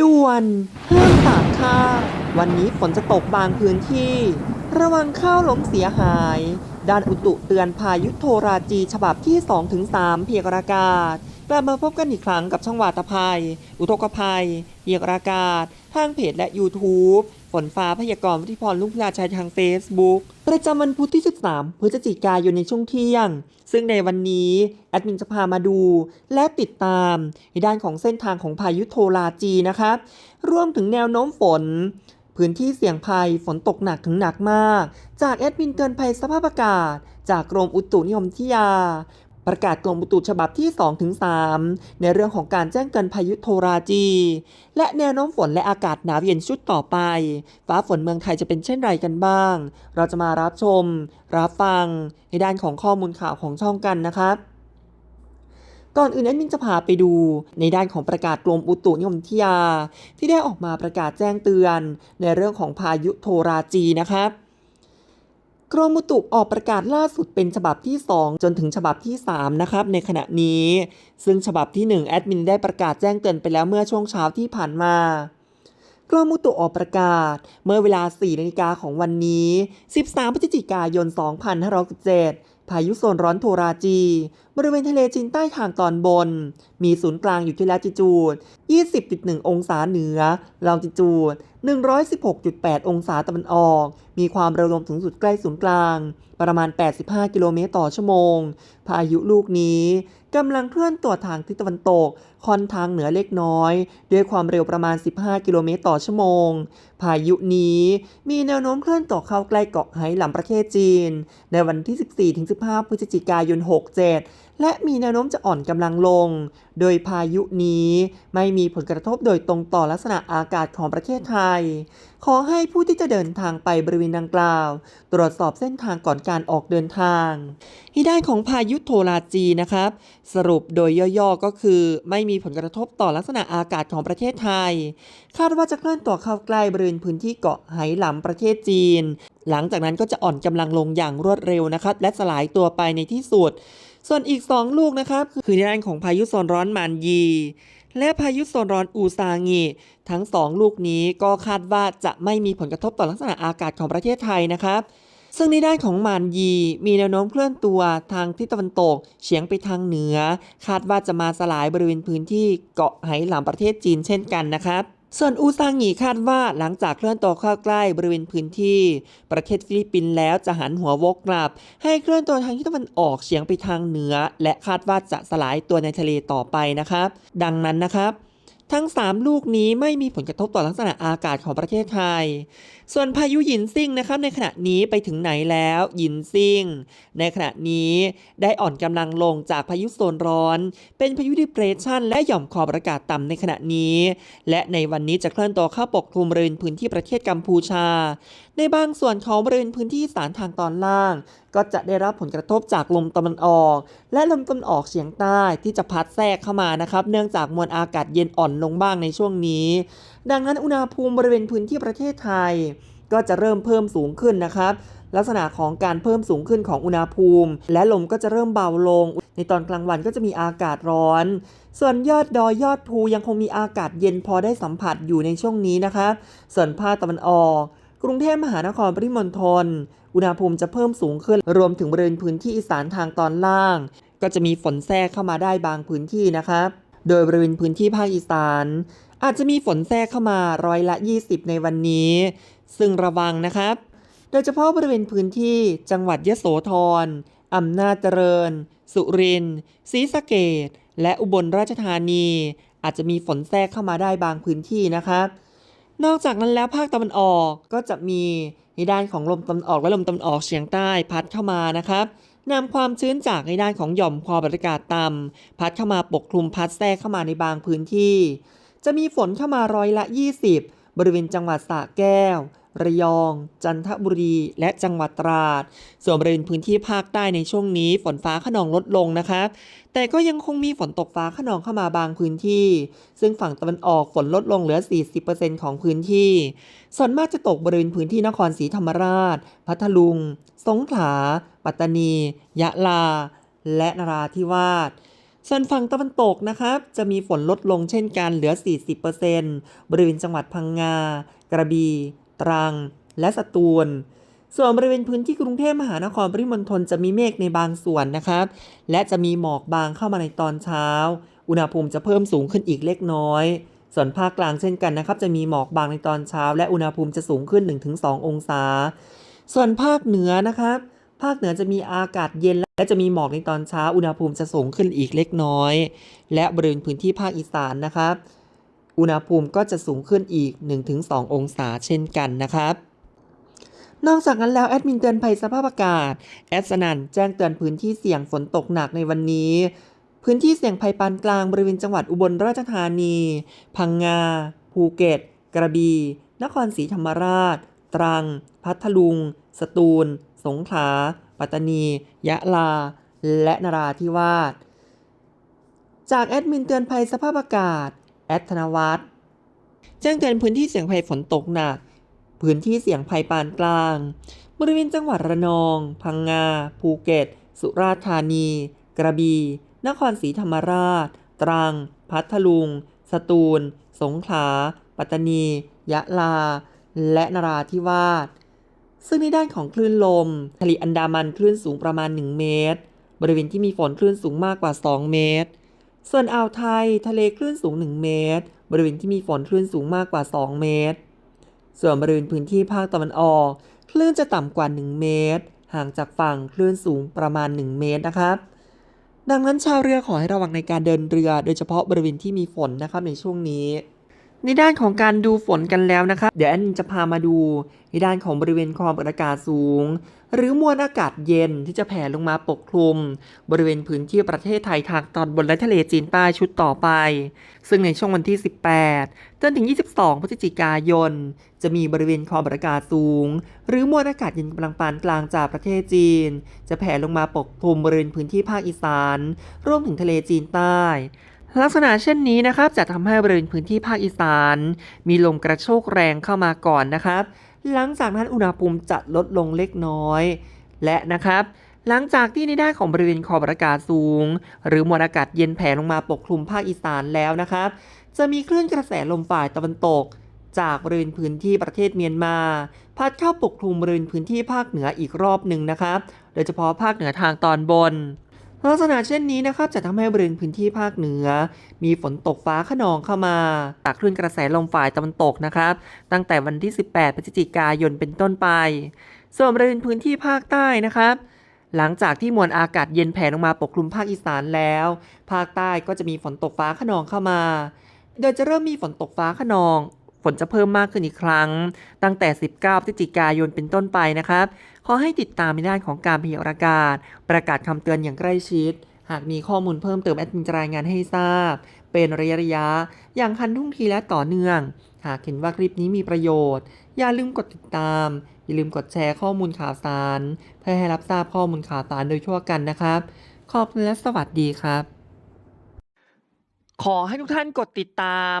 ด่วนห้ามตากข้าววันนี้ฝนจะตกบางพื้นที่ ระวังข้าวล้มเสียหาย ด้านอุตุเตือนพายุโทราจีฉบับที่ 2-3 เพียกรากาศ กลับมาพบกันอีกครั้งกับช่องวาตภัย อุทกภัยเพียกรากาศ ทางเพจและ YouTube ฝนฟ้าพยากรณ์วิทิพรลุงพลาชัยทาง Facebook ประจำวันพุธที่ 13 พฤศจิกายนในช่วงเที่ยง ซึ่งในวันนี้ แอดมินจะพามาดู และติดตาม ในด้านของเส้นทางของพายุโทราจีนะครับรวมถึงแนวโน้มฝน พื้นที่เสี่ยงภัยฝนตกหนักถึงหนักมาก จากแอดมินเตือนภัยสภาพอากาศ จากกรมอุตุนิยมวิทยา ประกาศกรมอุตุฉบับที่ 2-3 ในเรื่องของการแจ้งเตือนพายุโทราจี และแนวโน้มฝนและอากาศหนาวเย็นชุดต่อไป ฟ้าฝนเมืองไทยจะเป็นเช่นไรกันบ้าง เราจะมารับชม รับฟัง ในด้านของข้อมูลข่าวของช่องกันนะครับก่อนอื่นแอดมินจะพาไปดูในด้านของประกาศกรมอุตุนิยมวิทยา ที่ได้ออกมาประกาศแจ้งเตือน ในเรื่องของพายุโทราจีนะครับ กรมอุตุออกประกาศล่าสุดเป็นฉบับที่ 2 จนถึงฉบับที่ 3 นะครับในขณะนี้ ซึ่งฉบับที่ 1 แอดมินได้ประกาศแจ้งเตือนไปแล้วเมื่อช่วงเช้าที่ผ่านมากรมอุตุออกประกาศ เมื่อเวลา 4 นาฬิกาของวันนี้ 13 พฤศจิกายน 2567พายุโซนร้อนโทราจีบริเวณทะเลจีนใต้ทางตอนบน มีศูนย์กลางอยู่ที่ลาติจูด 20.1 องศาเหนือ ลองจิจูด 116.8 องศาตะวันออก มีความเร็วลมสูงสุดใกล้ศูนย์กลาง ประมาณ 85 กิโลเมตรต่อชั่วโมง พายุลูกนี้กำลังเคลื่อนตัวทางทิศตะวันตก ค่อนทางเหนือเล็กน้อย ด้วยความเร็วประมาณ 15 กิโลเมตรต่อชั่วโมง พายุนี้มีแนวโน้มเคลื่อนตัวเข้าใกล้เกาะไหหลำประเทศจีน ในวันที่ 14-15 พฤศจิกายน 67และมีแนวโน้มจะอ่อนกำลังลง โดยพายุนี้ไม่มีผลกระทบโดยตรงต่อลักษณะอากาศของประเทศไทย ขอให้ผู้ที่จะเดินทางไปบริเวณดังกล่าว ตรวจสอบเส้นทางก่อนการออกเดินทางที่ด้านของพายุโทราจีนะครับ สรุปโดยย่อๆก็คือ ไม่มีผลกระทบต่อลักษณะอากาศของประเทศไทย คาดว่าจะเคลื่อนตัวเข้าใกล้บริเวณพื้นที่เกาะไหหลำประเทศจีน หลังจากนั้นก็จะอ่อนกำลังลงอย่างรวดเร็วนะครับ และสลายตัวไปในที่สุด ส่วนอีก 2 ลูกนะครับคือในด้านของพายุโซนร้อนมานยี และพายุโซนร้อนอูซางิทั้ง 2 ลูกนี้ก็คาดว่าจะไม่มีผลกระทบต่อลักษณะอากาศของประเทศไทยนะครับ ซึ่งในด้านของมานยีมีแนวโน้มเคลื่อนตัวทางทิศตะวันตกเฉียงไปทางเหนือ คาดว่าจะมาสลายบริเวณพื้นที่เกาะไหหลำประเทศจีนเช่นกันนะครับ ส่วนอูซางิคาดว่าหลังจากเคลื่อนตัวเข้าใกล้บริเวณพื้นที่ ประเทศฟิลิปปินส์แล้วจะหันหัววกกลับ ให้เคลื่อนตัวทางทิศตะวันออกเฉียงไปทางเหนือ และคาดว่าจะสลายตัวในทะเลต่อไปนะครับ ดังนั้นนะครับ ทั้ง 3 ลูกนี้ไม่มีผลกระทบต่อลักษณะอากาศของประเทศไทย ส่วนพายุหยินซิ่งนะครับในขณะนี้ไปถึงไหนแล้วหยินซิ่ง ในขณะนี้ได้อ่อนกำลังลงจากพายุโซนร้อน เป็นพายุดิเพรสชันและหย่อมความกดอากาศต่ำในขณะนี้ และในวันนี้จะเคลื่อนตัวเข้าปกคลุมบริเวณพื้นที่ประเทศกัมพูชา ในบางส่วนของบริเวณพื้นที่สานทางตอนล่าง ก็จะได้รับผลกระทบจากลมตะวันออก และลมตะวันออกเฉียงใต้ที่จะพัดแทรกเข้ามานะครับ เนื่องจากมวลอากาศเย็นอ่อนลงบ้างในช่วงนี้ ดังนั้นอุณหภูมิบริเวณพื้นที่ประเทศไทย ก็จะเริ่มเพิ่มสูงขึ้นนะครับลักษณะของการเพิ่มสูงขึ้นของอุณหภูมิ และลมก็จะเริ่มเบาลง ในตอนกลางวันก็จะมีอากาศร้อน ส่วนยอดดอยยอดภูยังคงมีอากาศเย็นพอได้สัมผัสอยู่ในช่วงนี้นะครับส่วนภาคตะวันออก กรุงเทพมหานครปริมณฑลอุณหภูมิจะเพิ่มสูงขึ้น รวมถึงบริเวณพื้นที่อีสานทางตอนล่าง ก็จะมีฝนแทรกเข้ามาได้บางพื้นที่นะครับ โดยบริเวณพื้นที่ภาคอีสาน อาจจะมีฝนแทรกเข้ามาร้อยละ 20 ในวันนี้ ซึ่งระวังนะครับ โดยเฉพาะบริเวณพื้นที่จังหวัดยะโสธรอำนาจเจริญ สุรินทร์ศรีสะเกดและอุบลราชธานี อาจจะมีฝนแทรกเข้ามาได้บางพื้นที่นะครับ นอกจากนั้นแล้วภาคตะวันออกก็จะมีในด้านของลมตะวันออกและลมตะวันออกเฉียงใต้พัดเข้ามานะครับนำความชื้นจากในด้านของหย่อมความบรรยากาศต่ำพัดเข้ามาปกคลุมพัดแทรกเข้ามาในบางพื้นที่ จะมีฝนเข้ามาร้อยละ 20 บริเวณจังหวัดสระแก้ว ระยอง จันทบุรี และจังหวัดตราด ส่วนบริเวณพื้นที่ภาคใต้ในช่วงนี้ฝนฟ้าขนองลดลงนะครับ แต่ก็ยังคงมีฝนตกฟ้าขนองเข้ามาบางพื้นที่ ซึ่งฝั่งตะวันออกฝนลดลงเหลือ 40%ของพื้นที่ ส่วนมากจะตกบริเวณพื้นที่นครศรีธรรมราช พัทลุง สงขลา ปัตตานี ยะลา และนราธิวาสส่วนฝั่งตะวันตกนะครับ จะมีฝนลดลงเช่นกันเหลือ 40%บริเวณจังหวัดพังงา กระบี่ ตรัง และสตูล ส่วนบริเวณพื้นที่กรุงเทพมหานครปริมณฑลจะมีเมฆในบางส่วนนะครับ และจะมีหมอกบางเข้ามาในตอนเช้า อุณหภูมิจะเพิ่มสูงขึ้นอีกเล็กน้อย ส่วนภาคกลางเช่นกันนะครับ จะมีหมอกบางในตอนเช้า และอุณหภูมิจะสูงขึ้น 1-2 องศา ส่วนภาคเหนือนะครับ ภาคเหนือจะมีอากาศเย็นและจะมีหมอกในตอนเช้า อุณหภูมิจะสูงขึ้นอีกเล็กน้อย และบริเวณพื้นที่ภาคอีสานนะครับ อุณหภูมิก็จะสูงขึ้นอีก 1-2 องศาเช่นกันนะครับนอกจากนั้นแล้วแอดมินเตือนภัยสภาพอากาศ แอดสนันแจ้งเตือนพื้นที่เสี่ยงฝนตกหนักในวันนี้ พื้นที่เสี่ยงภัยปานกลางบริเวณจังหวัดอุบลราชธานี พังงา ภูเก็ต กระบี่ นครศรีธรรมราช ตรัง พัทลุง สตูล สงขลา ปัตตานี ยะลา และนราธิวาส จากแอดมินเตือนภัยสภาพอากาศ อดธนวัฒน์แจ้งเตือนพื้นที่เสี่ยงภัยฝนตกหนัก พื้นที่เสี่ยงภัยปานกลาง บริเวณจังหวัดระนอง พังงา ภูเก็ต สุราษฎร์ธานี กระบี่ นครศรีธรรมราช ตรัง พัทลุง สตูล สงขลา ปัตตานี ยะลา และนราธิวาส ซึ่งในด้านของคลื่นลม ทะเลอันดามันคลื่นสูงประมาณ 1 เมตร บริเวณที่มีฝนคลื่นสูงมากกว่า 2 เมตร ส่วนอ่าวไทยทะเลคลื่นสูง 1 เมตร บริเวณที่มีฝนคลื่นสูงมากกว่า 2 เมตร ส่วนบริเวณพื้นที่ภาคตะวันออก คลื่นจะต่ำกว่า 1 เมตร ห่างจากฝั่งคลื่นสูงประมาณ 1 เมตรนะครับ ดังนั้นชาวเรือขอให้ระวังในการเดินเรือ โดยเฉพาะบริเวณที่มีฝนนะครับในช่วงนี้ ในด้านของการดูฝนกันแล้วนะครับเดี๋ยวแอนจะพามาดูในด้านของบริเวณความกดอากาศสูง หรือมวลอากาศเย็นที่จะแผ่ลงมาปกคลุม บริเวณพื้นที่ประเทศไทยทางตอนบนและทะเลจีนใต้ชุดต่อไป ซึ่งในช่วงวันที่ 18 จนถึง 22 พฤศจิกายน จะมีบริเวณความกดอากาศสูง หรือมวลอากาศเย็นกำลังปานกลางจากประเทศจีน จะแผ่ลงมาปกคลุมบริเวณพื้นที่ภาคอีสาน รวมถึงทะเลจีนใต้ ลักษณะเช่นนี้นะครับจะทำให้บริเวณพื้นที่ภาคอีสาน มีลมกระโชกแรงเข้ามาก่อนนะครับ หลังจากนั้นอุณหภูมิจะลดลงเล็กน้อย และนะครับหลังจากที่ในด้านของบริเวณขอบอากาศสูง หรือมวลอากาศเย็นแผ่ลงมาปกคลุมภาคอีสานแล้วนะครับ จะมีคลื่นกระแสลมฝ่ายตะวันตก จากบริเวณพื้นที่ประเทศเมียนมา พัดเข้าปกคลุมบริเวณพื้นที่ภาคเหนืออีกรอบหนึ่งนะครับ โดยเฉพาะภาคเหนือทางตอนบน ลักษณะเช่นนี้นะครับจะทำให้บริเวณพื้นที่ภาคเหนือ มีฝนตกฟ้าขนองเข้ามาจากคลื่นกระแสลมฝ่ายตะวันตกนะครับ ตั้งแต่วันที่ 18 พฤศจิกายนเป็นต้นไป ส่วนบริเวณพื้นที่ภาคใต้นะครับหลังจากที่มวลอากาศเย็นแผ่ลงมาปกคลุมภาคอีสานแล้ว ภาคใต้ก็จะมีฝนตกฟ้าขนองเข้ามา โดยจะเริ่มมีฝนตกฟ้าขนอง ฝนจะเพิ่มมากขึ้นอีกครั้ง ตั้งแต่ 19พฤศจิกายนเป็นต้นไปนะครับ ขอให้ติดตามในด้านของการพยากรณ์อากาศ ประกาศคำเตือนอย่างใกล้ชิด หากมีข้อมูลเพิ่มเติมแอดมินจะรายงานให้ทราบ เป็นระยะระยะ อย่างทันทุ่งทีและต่อเนื่อง หากเห็นว่าคลิปนี้มีประโยชน์ อย่าลืมกดติดตาม อย่าลืมกดแชร์ข้อมูลข่าวสาร เพื่อให้รับทราบข้อมูลข่าวสารโดยทั่วกันนะครับ ขอบคุณและสวัสดีครับขอให้ทุกท่านกดติดตาม